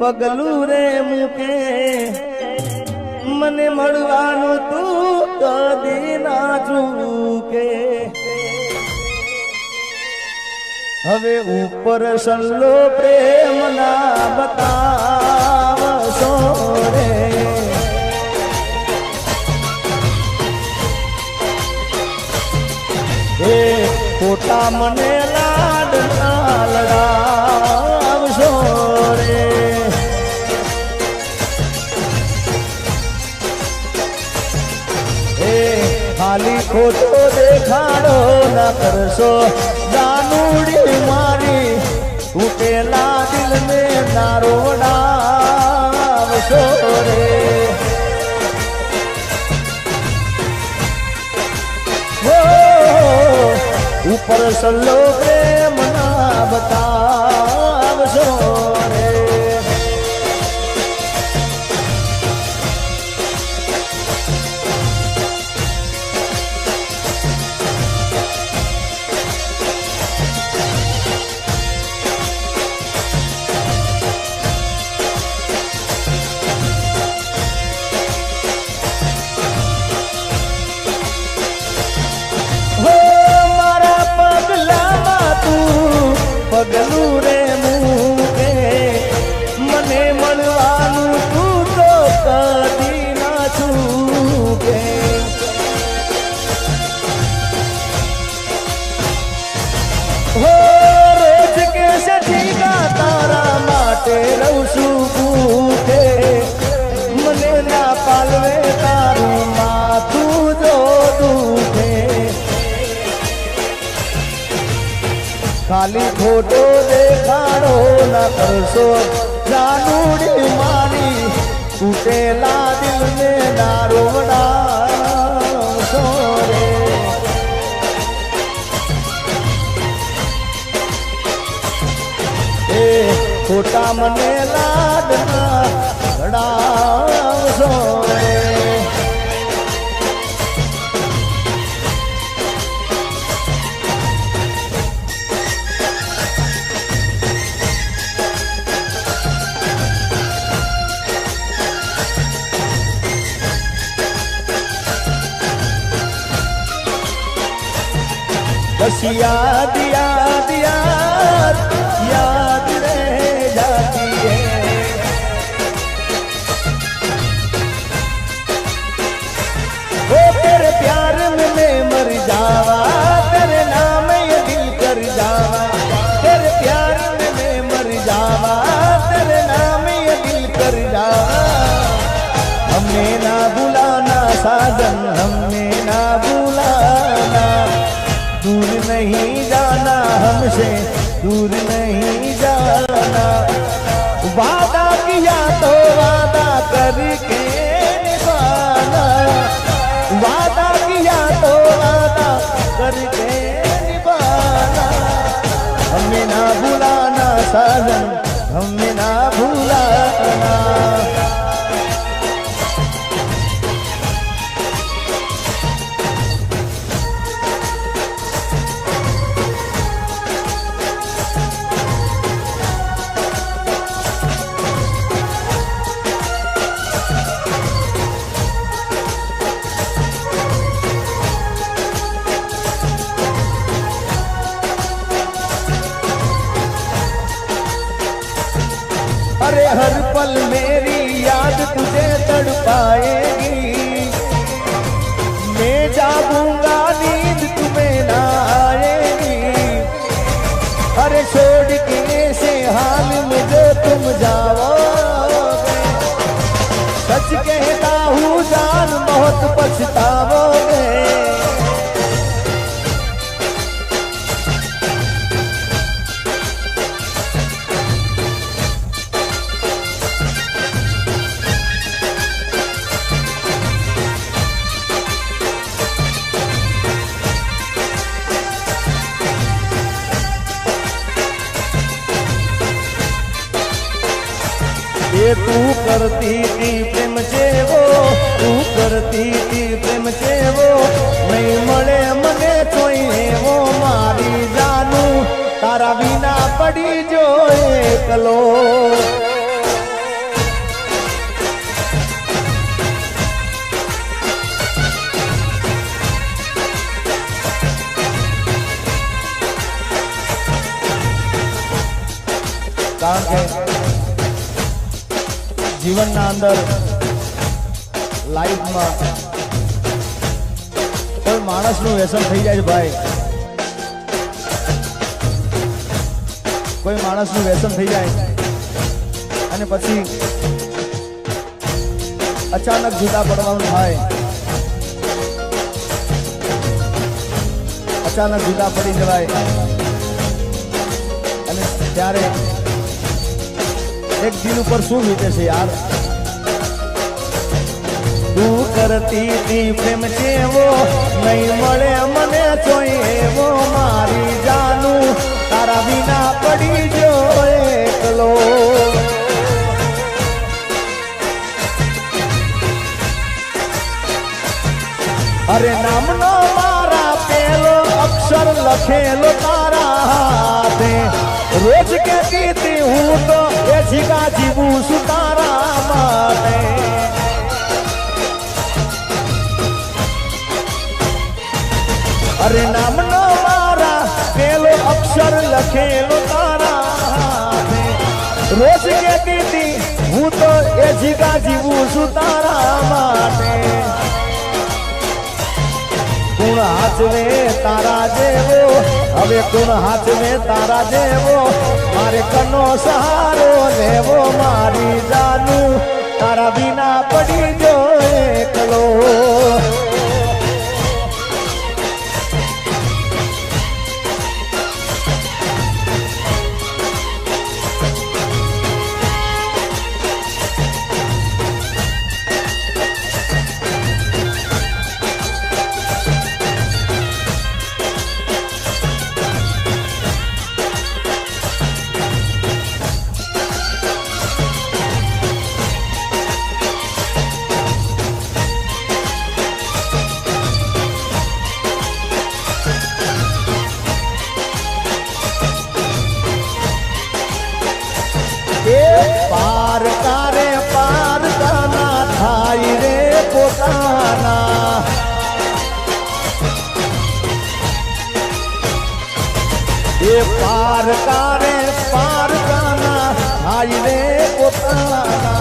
પગલું રે મૂકે. મને મળવાનું તું કદી ના ચૂકે. હવે ઉપર સલ્લો પ્રેમ ના બતાવશો રે. એ ખોટા મને ના કરશો. દાનુડી મારી ઉકેલા દિલ ને નારોડાવશો રે. ઉપર સલ્લો પ્રેમ ના બતાવશો પગલું ખાલી ખોટો દેખાડો ના કરશો. જાનુડી મારી તૂટેલા દિલને દારો એ ખોટા મને લાડ ના ઘડાવશો રે Good outro pode citar. એ તું કરતી તી પ્રેમ જેવો, તું કરતી તી પ્રેમ જેવો, નહીં મળે મને કોઈ એવો મારી જાનું. તારા વિના પડી જો એકલો. કારણ કે જીવનના અંદર લાઈફમાં કોઈ માણસનું વ્યસન થઈ જાય છે ભાઈ. કોઈ માણસનું વ્યસન થઈ જાય. અને પછી અચાનક જુદા પડવાનું થાય. અચાનક જુદા પડી જવાય. અને ત્યારે એક દિલ ઉપર શું વીતે છે યાર? તું કરતી તી પ્રેમ જેવો, નહીં મળે મને જોઈ એવો. મારી જાનું તારા વિના પડી જો એકલો. અરે નામનો મારા પેલો અક્ષર લખેલો તારા હાથે. રોજ કહેતી હતી હું તો જીગા જીવું છું તારા માટે અરે નામનો મારા પેલો અક્ષર લખેલો તારા હાથે રોજ કેતી હતી હું તો એ જીગા જીવું છું તારા માટે કોણ હાચવે તારા જેવો હવે કોણ હાચવે તારા દેવો મારે કનો સહારો લેવો મારી જાનું. તારા વિના પડી જો એકલો. ये पार का पार जाना आई रे पाना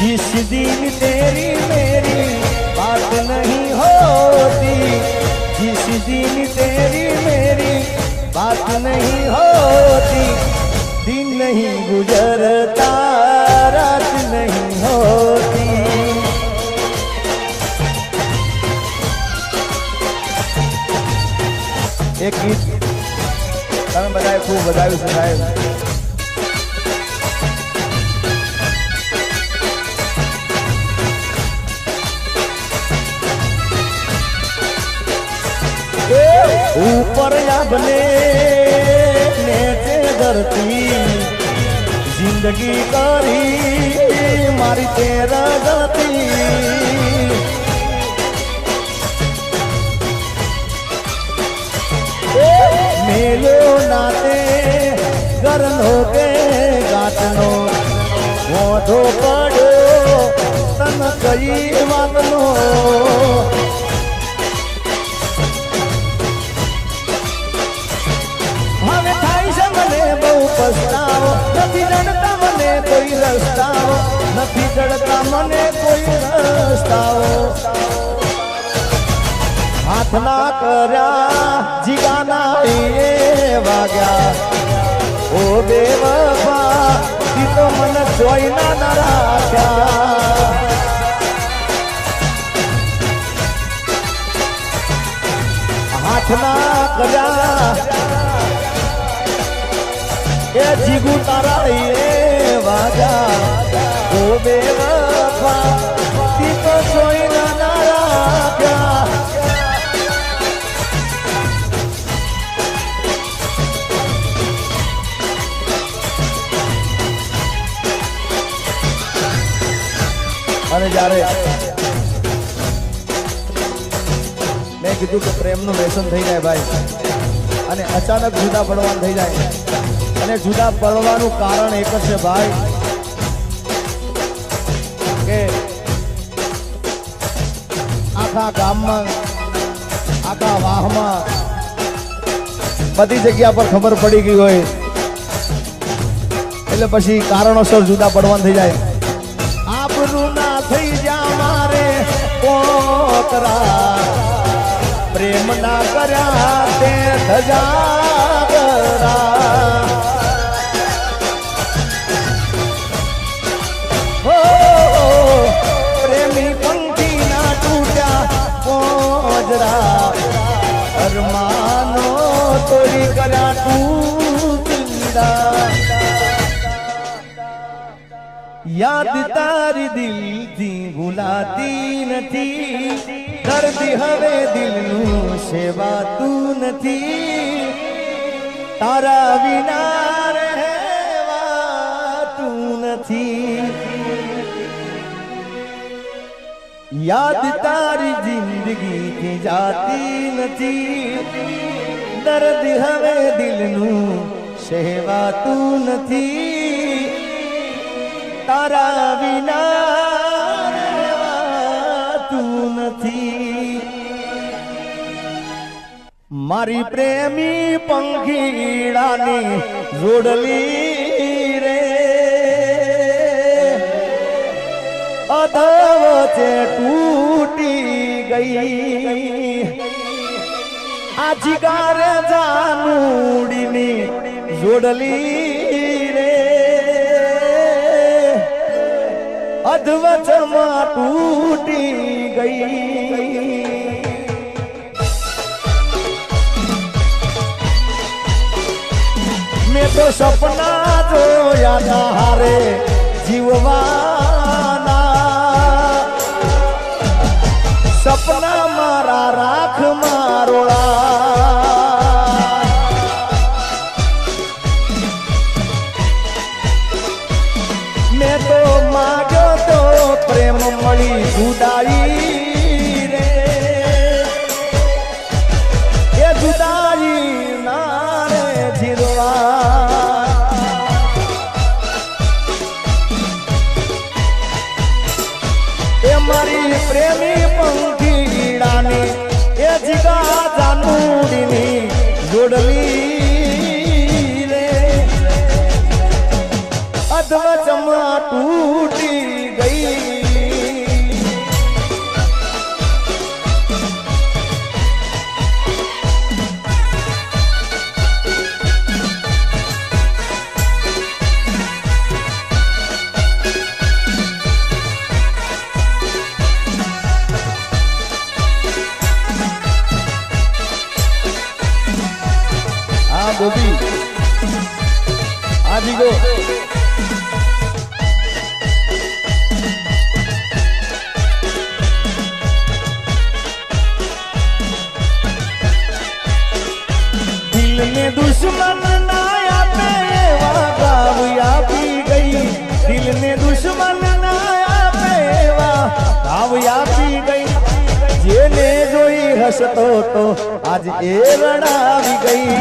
जिस दिन तेरी मेरी बात नहीं होती, जिस दिन तेरी मेरी बात नहीं होती, दिन नहीं गुजरता। એક ગીત તમે બધાએ ખૂબ બધાવ્યું છે સાહેબ ऊपर बने नीचे धरती जिंदगी करी मारी तेरा गति मेलो नाते गरन हो के गाटनो मोढो पड़ो तन कई वातनो હવે થાય છે મને બહુ પસ્તાવો નથી જડતા મને કોઈ રસ્તાઓ નથી જડતા મને કોઈ રસ્તાઓ હાથના કર્યા જીગાના એ ઓ બે બાપા ઈ તો મને જોઈ ના રાખ્યા હાથના કર્યા એ જીગુ તારા એ વાજા. ઓ બેવફા તી તો જોઈ ના રાખ્યા અને જ્યારે મેં કીધું કે પ્રેમનું વ્યસન થઈ જાય ભાઈ. અને અચાનક જુદા પડવાનું થઈ જાય. અને જુદા પડવાનું કારણ એક જ છે ભાઈ. કે આખા ગામમાં, આખા વાહમાં બધી જગ્યા પર ખબર પડી ગઈ હોય. એટલે પછી કારણોસર જુદા પડવાનું થઈ જાય. કોકરા પ્રેમ ના કર્યા તે ધજાગરા યાદ તારી દિલથી ભૂલાતી નથી. દર્દી હવે દિલનું સેવાતું નથી. તારા વિના રહેવાતું નથી. યાદ તારી જિંદગીથી જાતી નથી. દર્દ હવે દિલનું સેવાતું નથી. તારા વિના તું નથી. મારી પ્રેમી પંખીડાની જોડલી રે. અધવચે તૂટી ગઈ. આ જીગાર જાનુડીની જોડલી અધવચમાં તૂટી ગઈ. મેં તો સપના જોયા તા હારે જીવવાના. સપના મારા રાખ aí. હસતો તો આજ એ રણાવી ગઈ.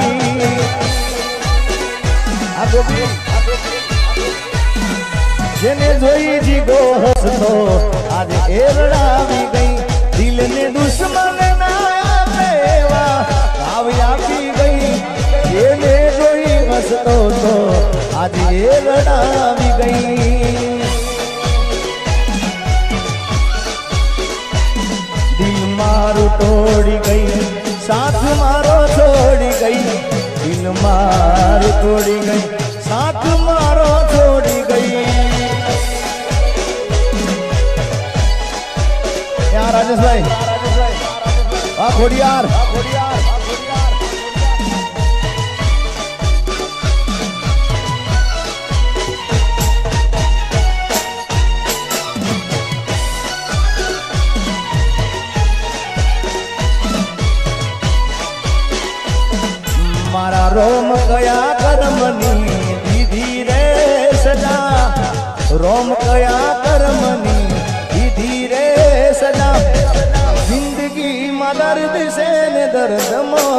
જેને જોઈ જીગો હસતો, આજ એ રણાવી ગઈ. દિલ ને દુશ્મન જોઈ હસતો તો આજ એ રડાવી ગઈ. મારું તોડી ગઈ, સાથ મારો છોડી ગઈ, દિલ મારું તોડી ગઈ, સાથ મારો છોડી ગઈ. યા રાજેશભાઈ? આ ખોડિયાર ને દર્દ